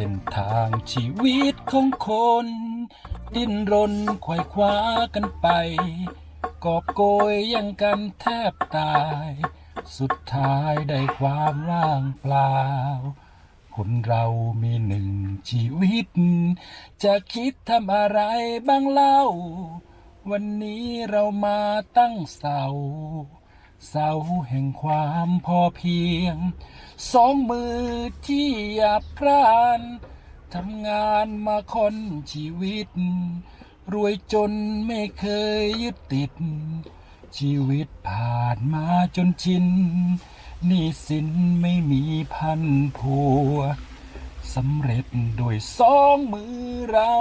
ส้นทางชีวิตของคน ดิ้นรนไขว่คว้ากันไป กอบโกยยังกันแทบตาย สุดท้ายได้ความว่างเปล่า คนเรามีหนึ่งชีวิต จะคิดทำอะไรบ้างเล่า วันนี้เรามาตั้งเสา เสาแห่งความพอเพียง สองมือที่หยาบกร้านทำงานมาคนชีวิต รวยจนไม่เคยยึดติด ชีวิตผ่านมาจนชินนี้สินไม่มีพันผัวสำเร็จด้วยสองมือเรา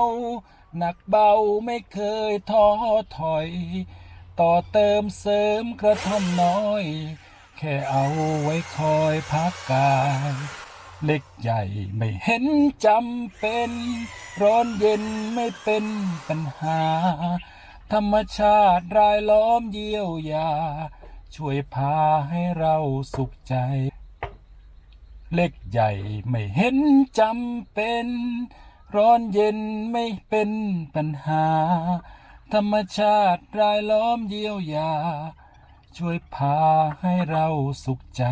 หนักเบาไม่เคยท้อถอย ต่อเติมเสริมกระท่อมน้อย แค่เอาไว้คอยพักกายเล็กใหญ่ไม่เห็นจำเป็น ร้อนเย็นไม่เป็นปัญหา ธรรมชาติรายล้อมเยียวยา ช่วยพาให้เราสุขใจ เล็กใหญ่ไม่เห็นจำเป็น ร้อนเย็นไม่เป็นปัญหา ธรรมชาติรายล้อมเยียวยา ช่วยพาให้เราสุขใจ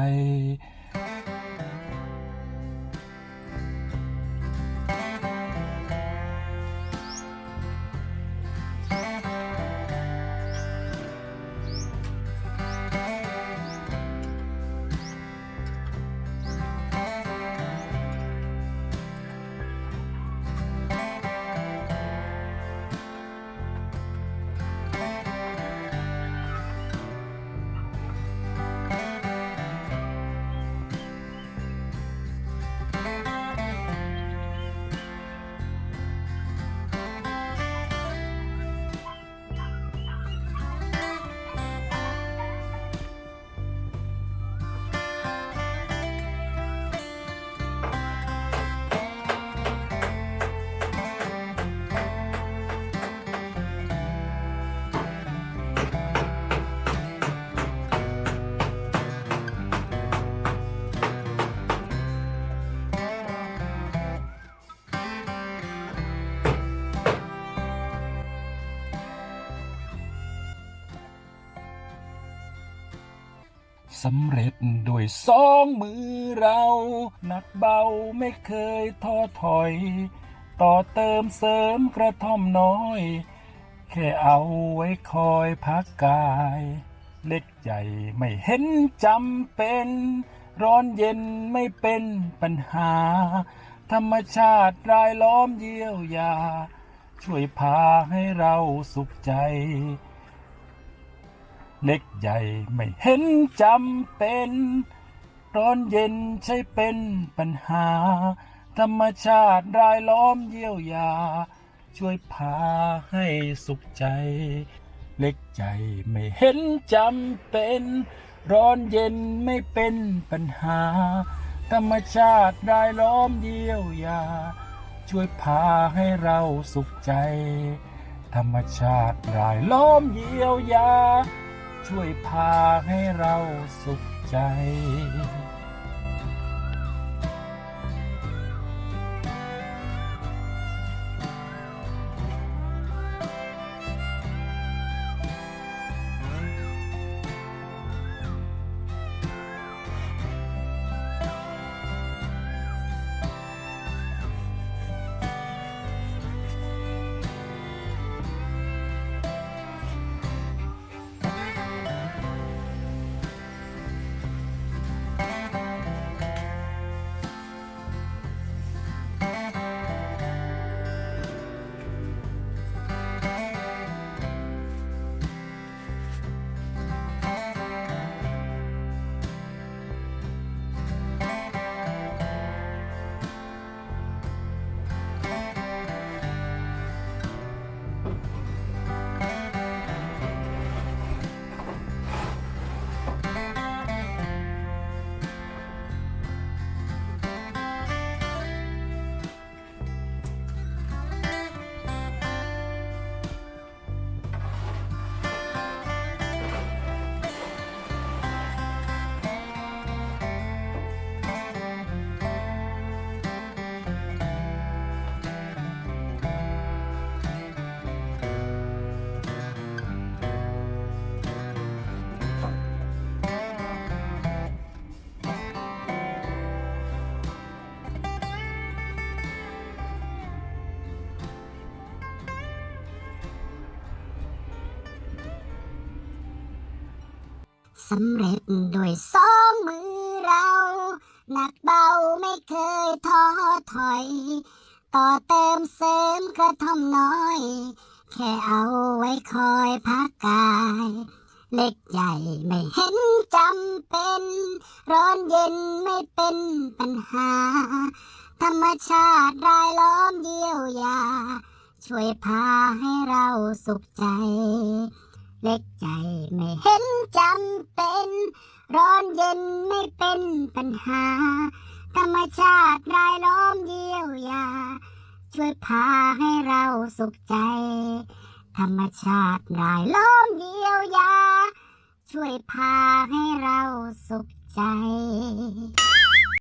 สำเร็จด้วยสองมือเราหนักเบาไม่เคยท้อถอย ต่อเติมเสริมกระท่อมน้อย แค่เอาไว้คอยพักกาย เล็กใหญ่ไม่เห็นจำเป็น ร้อนเย็นไม่เป็นปัญหา ธรรมชาติรายล้อมเยียวยา ช่วยพาให้เราสุขใจ เล็กใหญ่ไม่เห็นจำเป็น ร้อนเย็นใช่เป็นปัญหา ธรรมชาติรายล้อมเยี่ยวยา ช่วยพาให้สุขใจ เล็กใหญ่ไม่เห็นจำเป็น ร้อนเย็นไม่เป็นปัญหา ธรรมชาติรายล้อมเยี่ยวยา ช่วยพาให้เราสุขใจ ธรรมชาติรายล้อมเยี่ยวยา ช่วยพาให้เราสุขใจ สำเร็จด้วยสองมือเรา หนักเบาไม่เคยท้อถอย ต่อเติมเสริมกระท่อมน้อย แค่เอาไว้คอยพักกาย เล็กใหญ่ไม่เห็นจำเป็น ร้อนเย็นไม่เป็นปัญหา ธรรมชาติรายล้อมเยียวยา ช่วยพาให้เราสุขใจ เล็กใจไม่เห็นจำเป็น ร้อนเย็นไม่เป็นปัญหา ธรรมชาติรายล้อมเยียวยา ช่วยพาให้เราสุขใจ ธรรมชาติรายล้อมเยียวยา ช่วยพาให้เราสุขใจ